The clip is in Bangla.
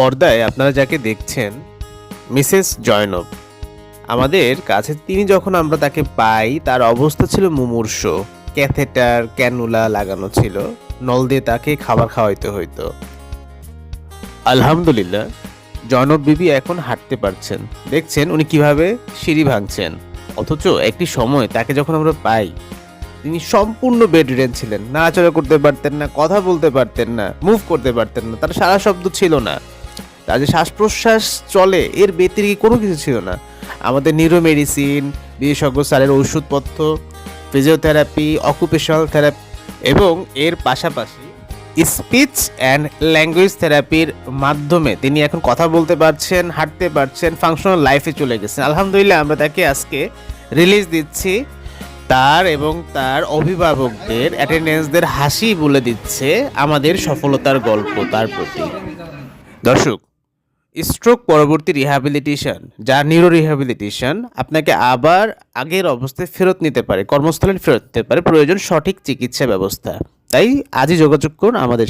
পর্দায় আপনারা যাকে দেখছেন, মিসেস জয়নব, আমাদের কাছে তিনি যখন আমরা তাকে পাই, তার অবস্থা ছিল মুমূর্ষ। ক্যাথেটার, ক্যানুলা লাগানো ছিল। নল দিয়ে তাকে খাবার খাওয়াইতে হইতো। আলহামদুলিল্লাহ, জয়নব বিবি এখন হাঁটতে পারছেন। দেখছেন উনি কীভাবে সিঁড়ি ভাঙছেন। অথচ একটি সময় তাকে যখন আমরা পাই, তিনি সম্পূর্ণ বেড রিডেন ছিলেন। নাড়াচড়া করতে পারতেন না, কথা বলতে পারতেন না মুভ করতে পারতেন না। তার সারা শব্দ ছিল না। যে শ্বাস প্রশ্বাস চলে, এর ব্যতিরিক কোনো কিছু ছিল না। আমাদের নিউরো মেডিসিন বিশেষজ্ঞ স্যারের ওষুধপত্র ফিজিওথেরাপি অকুপেশনাল থেরাপি এবং এর পাশাপাশি স্পিচ অ্যান্ড ল্যাঙ্গুয়েজ থেরাপির মাধ্যমে তিনি এখন কথা বলতে পারছেন, হাঁটতে পারছেন ফাংশনাল লাইফে চলে গেছেন। আলহামদুলিল্লাহ, আমরা তাকে আজকে রিলিজ দিচ্ছি। তার এবং তার অভিভাবকদের অ্যাটেন্ডেন্সদের হাসি বলে দিচ্ছে আমাদের সফলতার গল্প তার প্রতি। দর্শক স্ট্রোক পরবর্তী রিহ্যাবিলিটেশন যা নিউরো রিহ্যাবিলিটেশন আপনাকে আবার আগের অবস্থায় ফেরত নিতে পারে, কর্মস্থলে ফেরত নিতে পারে, প্রয়োজন সঠিক চিকিৎসা ব্যবস্থা। তাই আজই যোগাযোগ করুন আমাদের